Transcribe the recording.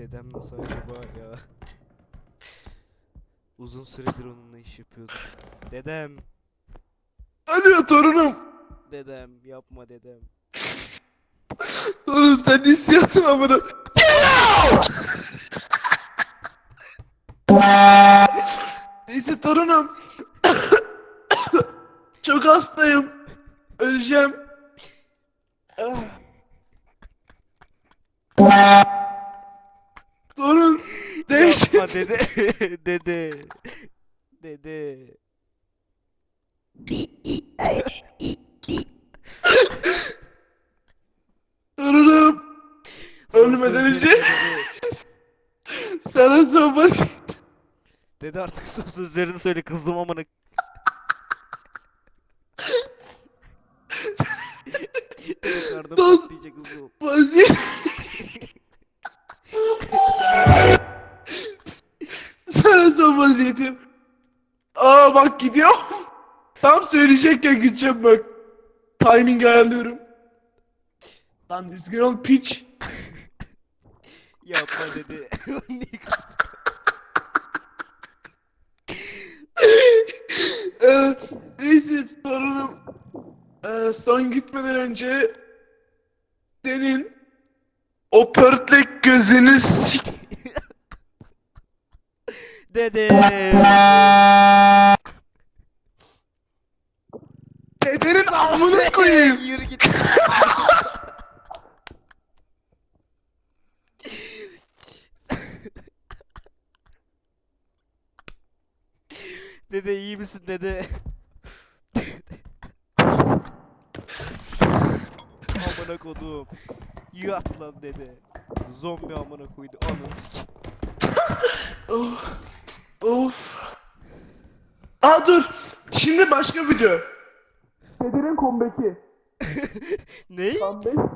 Dedem nasıl acaba ya? Uzun süredir onunla iş yapıyordum. Dedem, Alo torunum. dedem yapma dedem. Torunum sen ne istiyorsun amına? Neyse torunum. Çok hastayım. Öleceğim. Torun. Dede. dede. Dede. Son Ölmeden önce-. Sana son basit. Dede artık son sözlerini söyle kızdım amına. Dost- patlayacak kızım. Basit. Vaziyetim. Aa bak gidiyor. Tam söyleyecekken gideceğim bak. Timing ayarlıyorum. Lan düzgün ol piç. Yapma kızdın? Ee, neyse sorunum. Ee, son gitmeden önce senin o pörtlek gözünü sik... Dede. Dedenin amına koyayım. Yürü git. dede iyi misin dede? amına kodum. Yat lan dede. Zombi amına koydu. Ananı. Of. Of. Aa dur. Şimdi başka video. Dedenin comeback'i. Ney? Comeback.